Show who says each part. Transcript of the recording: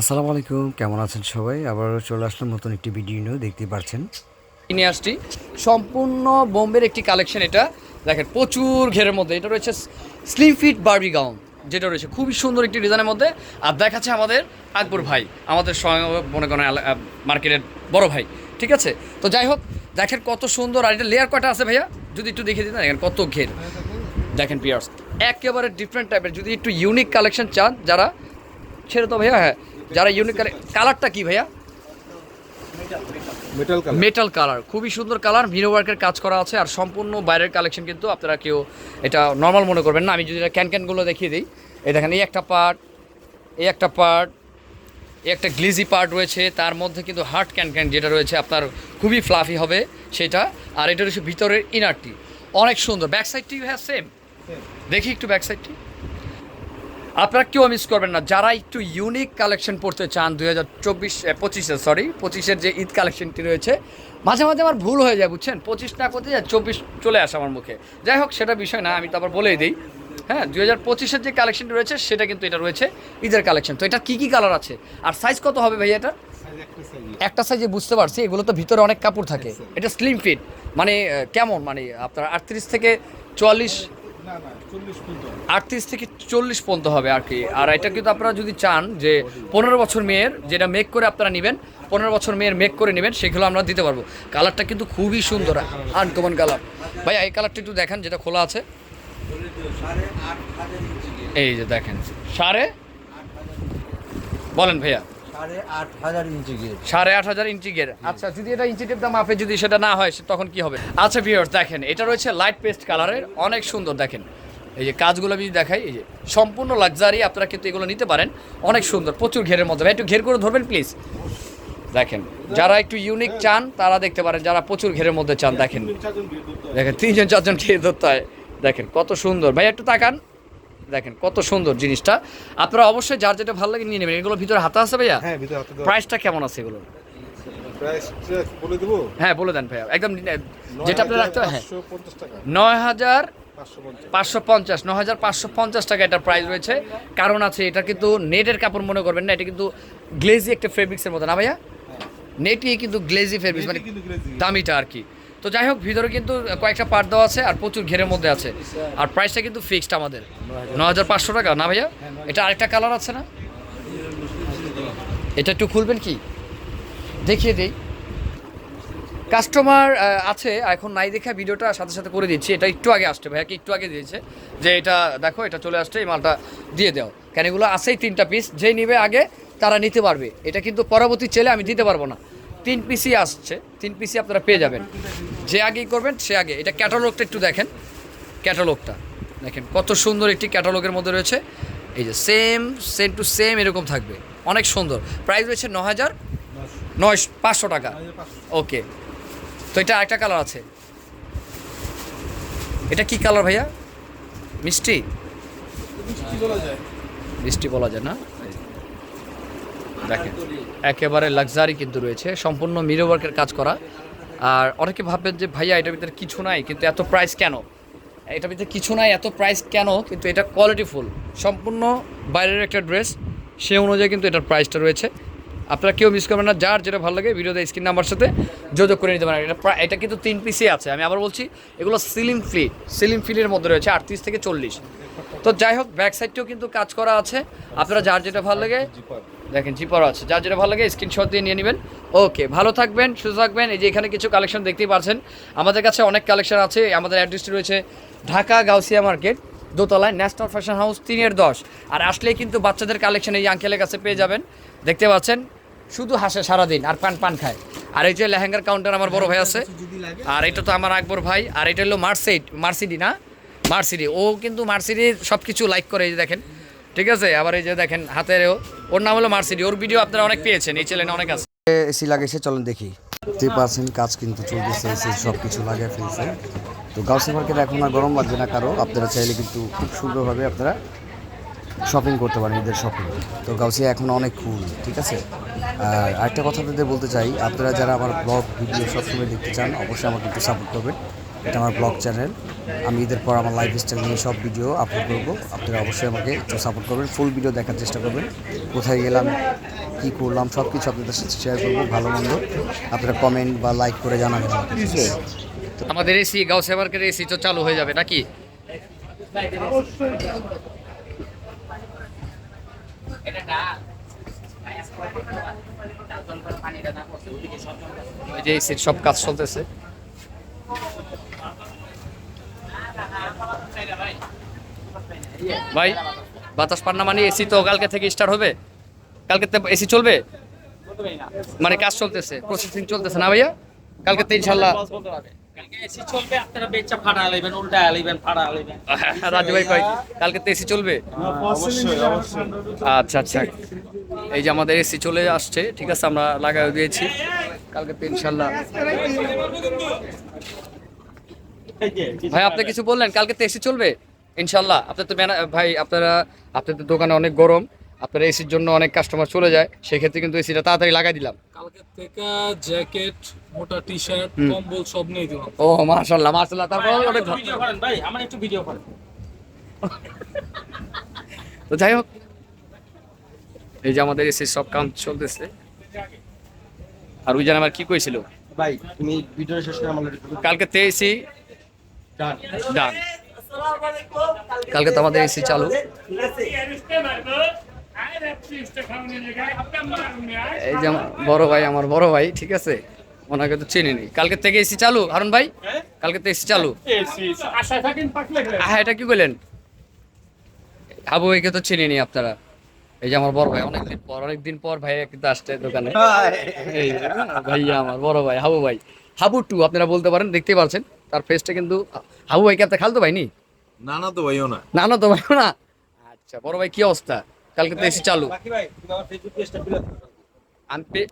Speaker 1: আসসালামু আলাইকুম, কেমন আছেন সবাই? আবারও চলে আসলাম নতুন একটি ভিডিও নিয়ে দেখতে পাচ্ছেন
Speaker 2: নিয়ে আসছি। সম্পূর্ণ বোম্বের একটি কালেকশন এটা। দেখেন, প্রচুর ঘেরের মধ্যে। এটা রয়েছে স্লিম ফিট বার্বি গাউন, যেটা রয়েছে খুবই সুন্দর একটি ডিজাইনের মধ্যে। আর দেখাচ্ছে আমাদের আকবর ভাই, আমাদের মনে করেন মার্কেটের বড় ভাই। ঠিক আছে? তো যাই হোক, দেখেন কত সুন্দর। আর এটা লেয়ার কয়টা আছে ভাইয়া? যদি একটু দেখিয়ে দিন দেখেন কত ঘের। দেখেন পিয়ার্স একেবারে ডিফারেন্ট টাইপের যদি একটু ইউনিক কালেকশন চান যারা, ছেড়ে তো ভাইয়া হ্যাঁ। যারা ইউনিক কালারটা কি ভাইয়া?
Speaker 3: মেটাল কালার
Speaker 2: খুবই সুন্দর কালার মিরো ওয়ার্কের কাজ করা আছে। আর সম্পূর্ণ বাইরের কালেকশন কিন্তু আপনারা কেউ এটা নর্মাল মনে করবেন না। আমি যদি এটা ক্যান ক্যানগুলো দেখিয়ে দিই। এই দেখেন এই একটা পার্ট এই একটা পার্ট এই একটা গ্লিজি পার্ট রয়েছে। তার মধ্যে কিন্তু হার্ট ক্যান ক্যান যেটা রয়েছে আপনার খুবই ফ্লাফি হবে সেটা। আর এটা রয়েছে ভিতরের ইনারটি অনেক সুন্দর। ব্যাক সাইডটি হ্যাঁ সেম দেখি একটু ব্যাক সাইডটি আপনারা কেউ মিস করবেন না। যারা একটু ইউনিক কালেকশন পড়তে চান, দুই হাজার চব্বিশ পঁচিশে সরি পঁচিশের যে ঈদ কালেকশনটি রয়েছে, মাঝে মাঝে আমার ভুল হয়ে যায়, বুঝছেন? পঁচিশ না করতে যায়, চব্বিশ চলে আসে আমার মুখে। যাই হোক, সেটা বিষয় না, আমি তো আবার বলেই দিই। হ্যাঁ দুই হাজার পঁচিশের যে কালেকশনটি রয়েছে, সেটা কিন্তু এটা রয়েছে ঈদের কালেকশন তো এটা কী কী কালার আছে? আর সাইজ কত হবে ভাই এটা একটা সাইজে বুঝতে পারছি, এগুলো তো ভিতরে অনেক কাপড় থাকে। এটা স্লিম ফিট মানে কেমন? মানে আপনার আটত্রিশ থেকে চুয়াল্লিশ আটত্রিশ থেকে চল্লিশ পর্যন্ত হবে আর কি। আর এটা কিন্তু আপনারা যদি চান যে পনেরো বছর মেয়ের যেটা মেক করে আপনারা নেবেন, পনেরো বছর মেয়ের মেক করে নেবেন, সেগুলো আমরা দিতে পারব। কালারটা কিন্তু খুবই সুন্দর আনকমন কালার ভাই এই কালারটা একটু দেখেন, যেটা খোলা আছে। এই যে দেখেন, সাড়ে বলেন ভাইয়া।
Speaker 1: সাড়ে আট হাজার ইঞ্চি
Speaker 2: গের আচ্ছা যদি এটা ইঞ্চি টেপ দাম মাপে যদি সেটা না হয় সে- তখন কি হবে? আচ্ছা ভিউয়ার্স দেখেন এটা রয়েছে লাইট পেস্ট কালারের অনেক সুন্দর দেখেন। এই যে কাজগুলো আমি যদি দেখাই এই যে সম্পূর্ণ লাক্সারি আপনারা কিন্তু এগুলো নিতে পারেন। অনেক সুন্দর প্রচুর ঘেরের মধ্যে। একটু ঘের করে ধরবেন প্লিজ দেখেন যারা একটু ইউনিক চান তারা দেখতে পারেন যারা প্রচুর ঘেরের মধ্যে চান দেখেন। দেখেন তিনজন চারজন খেয়ে ধরতে হয়। দেখেন কত সুন্দর। ভাই একটু তাকান। দেখেন কত সুন্দর জিনিসটা। আপনারা অবশ্যই যার যেটা ভালো লাগে নিয়ে নেবেন। এগুলো ভিতরে হাতা আছে ভাইয়া?
Speaker 3: হ্যাঁ ভিতরে হাতে
Speaker 2: প্রাইসটা কেমন আছে এগুলো?
Speaker 3: প্রাইসটা বলে দেবো?
Speaker 2: হ্যাঁ বলে দেন ভাইয়া। একদম যেটা আপনি রাখতে হ্যাঁ নয় হাজার
Speaker 3: পাঁচশো পঞ্চাশ
Speaker 2: ন হাজার পাঁচশো পঞ্চাশ টাকা এটার প্রাইস রয়েছে। কারণ আছে এটা কিন্তু নেটের কাপড় মনে করবেন না এটা কিন্তু গ্লেজি একটা ফেব্রিক্সের মতো না ভাইয়া? নেটই কিন্তু গ্লেজি ফেব্রিক্স মানে। দামিটা আর কি। তো যাই হোক, ভিতরে কিন্তু কয়েকটা পার্ট দেওয়া আছে আর প্রচুর ঘেরের মধ্যে আছে। আর প্রাইসটা কিন্তু ফিক্সড আমাদের। ন হাজার পাঁচশো টাকা। না ভাইয়া? এটা আরেকটা কালার আছে না? এটা একটু খুলবেন কি? দেখিয়ে দিই। কাস্টমার আছে, এখন নাই দেখে ভিডিওটা সাথে সাথে করে দিচ্ছি। এটা একটু আগে আসছে ভাইয়াকে একটু আগে দিয়েছে। যে এটা দেখো, এটা চলে আসছে, এই মালটা দিয়ে দাও। কেন এগুলো আছেই তিনটা পিস যেই নিবে আগে, তারা নিতে পারবে। এটা কিন্তু পরবর্তী ছেলে আমি দিতে পারব না। তিন পিসি আসছে তিন পিসি আপনারা পেয়ে যাবেন। যে আগেই করবেন সে আগে। এটা ক্যাটালগটা একটু দেখেন। ক্যাটালগটা। দেখেন কত সুন্দর একটি ক্যাটালগের মধ্যে রয়েছে। এই যে সেম সেম টু সেম এরকম থাকবে। অনেক সুন্দর। প্রাইস রয়েছে ন হাজার নয় পাঁচশো টাকা। ওকে তো এটা আরেকটা কালার আছে। এটা কি কালার ভাইয়া? মিষ্টি?
Speaker 3: কি বলা যায়।
Speaker 2: মিষ্টি বলা যায় না? দেখেন, একেবারে লাক্সারি কিন্তু রয়েছে, সম্পূর্ণ মিরো ওয়ার্কের কাজ করা। আর অনেকে ভাববেন যে, ভাইয়া, এটার ভিতরে কিছু নাই, কিন্তু এত প্রাইস কেন? এটার ভিতরে কিছু নাই, এত প্রাইস কেন? কিন্তু এটা কোয়ালিটিফুল সম্পূর্ণ বাইরের একটা ড্রেস সে অনুযায়ী কিন্তু এটার প্রাইসটা রয়েছে। আপনারা কেউ মিস করবেন না, যার যেটা ভালো লাগে ভিডিওতে স্ক্রিন নাম্বার সাথে যোগাযোগ করে নিতে পারেন। এটা প্রায় এটা কিন্তু তিন পিসে আছে। আমি আবার বলছি, এগুলো সিলিং ফ্লি সিলিং ফিলের মধ্যে রয়েছে আটত্রিশ থেকে চল্লিশ। তো যাই হোক ব্যাক সাইডটিও কিন্তু কাজ করা আছে। আপনারা যার যেটা ভালো লাগে দেখেন জিপারও আছে। যার যেটা ভালো লাগে স্ক্রিনশট দিয়ে নিয়ে নেবেন। ওকে ভালো থাকবেন, সুস্থ থাকবেন। এই যে এখানে কিছু কালেকশন দেখতেই পাচ্ছেন। আমাদের কাছে অনেক কালেকশন আছে। আমাদের অ্যাড্রেসটি রয়েছে ঢাকা গাউসিয়া মার্কেট, দোতলায় ন্যাশনাল ফ্যাশন হাউস, তিনের দশ। আর আসলেই কিন্তু বাচ্চাদের কালেকশন এই আঙ্কেলের কাছে পেয়ে যাবেন। দেখতে পাচ্ছেন? শুধু হাসে সারাদিন, আর পান পান খায়। আর এই যে লেহেঙ্গার কাউন্টার আমার বড় ভাই আছে। আর এটা তো আমার আকবর ভাই। আর এটা হলো মার্সেড, মার্সিডি না? মার্সিডি। ও কিন্তু মার্সিডির সব কিছু লাইক করে, এই দেখেন। ঠিক আছে, আবার এই যে দেখেন হাতেরও, ওর নাম হলো মার্সিডি, ওর ভিডিও আপনারা অনেক পেয়েছেন, এই চ্যানেলে অনেক আছে।
Speaker 1: এসি লাগিয়েছে চলেন দেখি। দেখতে পাচ্ছেন, কাজ কিন্তু চলতেছে, এসি সব কিছু লাগিয়ে ফেলছে। তো গাউসি মার্কেট এখন আর গরম লাগবে না কারও, আপনারা চাইলে কিন্তু খুব সুন্দরভাবে আপনারা শপিং করতে পারেন, ঈদের শপিং তো গাউসিয়া এখন অনেক কুল ঠিক আছে? আর আরেকটা কথা আপনাদের বলতে চাই, আপনারা যারা আমার ব্লগ ভিডিও সবসময় দেখতে চান, অবশ্যই আমাকে একটু সাপোর্ট করবেন। এটা আমার ব্লগ চ্যানেল। আমি ঈদের পর আমার লাইফ স্টাইল নিয়ে সব ভিডিও আপলোড করব। আপনারা অবশ্যই আমাকে একটু সাপোর্ট করবেন ফুল ভিডিও দেখার চেষ্টা করবেন। কোথায় গেলাম কী করলাম সব কিছু আপনাদের সাথে শেয়ার করব ভালো মন্দ। আপনারা কমেন্ট বা লাইক করে জানাবেন আমাকে।
Speaker 2: আমাদের এসি গাউসে মার্কের এসি তো চালু হয়ে যাবে নাকি? ওই যে এসির সব কাজ চলতেছে। ভাই বাতাস পান্না মানে এসি তো কালকে থেকে স্টার্ট হবে? কালকে এসি চলবে? মানে কাজ চলতেছে প্রসেসিং চলতেছে না ভাইয়া? কালকে তো ইনশাল্লাহ রাজু ভাই কয় কালকে তো এসি চলবে?
Speaker 3: অবশ্যই অবশ্যই।
Speaker 2: আচ্ছা আচ্ছা। এই যে আমাদের এসি চলে আসছে ঠিক আছে আমরা লাগাই দিয়েছি। কালকে তো ইনশাল্লাহ ভাই আপনি কিছু বললেন কালকে তো এসি চলবে? ইনশাল্লাহ আপনার তো ভাই আপনারা আপনাদের দোকানে অনেক গরম আপনার এসির জন্য অনেক কাস্টমার চলে যায় সেক্ষেত্রে কিন্তু এসিটা তাড়াতাড়ি লাগাই দিলাম।
Speaker 4: কালকে থেকে জ্যাকেট মোটা টি শার্ট কম্বল সব নিয়ে দিলাম।
Speaker 2: ও মাশাল্লাহ মাশাল্লাহ তারপর অনেক
Speaker 5: ভিডিও করেন ভাই আমার একটু ভিডিও করেন।
Speaker 2: তো যাই হোক এই যে আমাদের এসির সব কাম চলতেছে। আর ওই যেন আমার কি কইছিল?
Speaker 5: ভাই তুমি ভিডিও শেষ করে আমার
Speaker 2: কালকে তে এসি ডান কালকে তো আমাদের এসি চালু। এই যে বড় ভাই, আমার বড় ভাই, ঠিক আছে? ওনাকে তো চিনি নি কালকে থেকে এসি চালু, হারুন ভাই? কালকে তো এসি চালু। হ্যাঁ এটা কি বললেন হাবু ভাইকে তো চিনি নি আপনারা। এই যে আমার বড় ভাই, অনেকদিন পর অনেকদিন পর ভাই কিন্তু আসছে দোকানে। ভাইয়া আমার বড় ভাই, হাবু ভাই। হাবু টু, আপনারা বলতে পারেন দেখতে পারছেন তার ফেসটা কিন্তু, হাবু ভাইকে আপনার খালতো ভাই নি?
Speaker 3: না না তো ভাইও না।
Speaker 2: না না তো ভাই না। আচ্ছা বড় ভাই কি অবস্থা? কালকে তো এসি চালু।
Speaker 5: বাকি ভাই তুমি আমার ফেসবুক পেজটা খুলে দাও।
Speaker 2: আমি পে-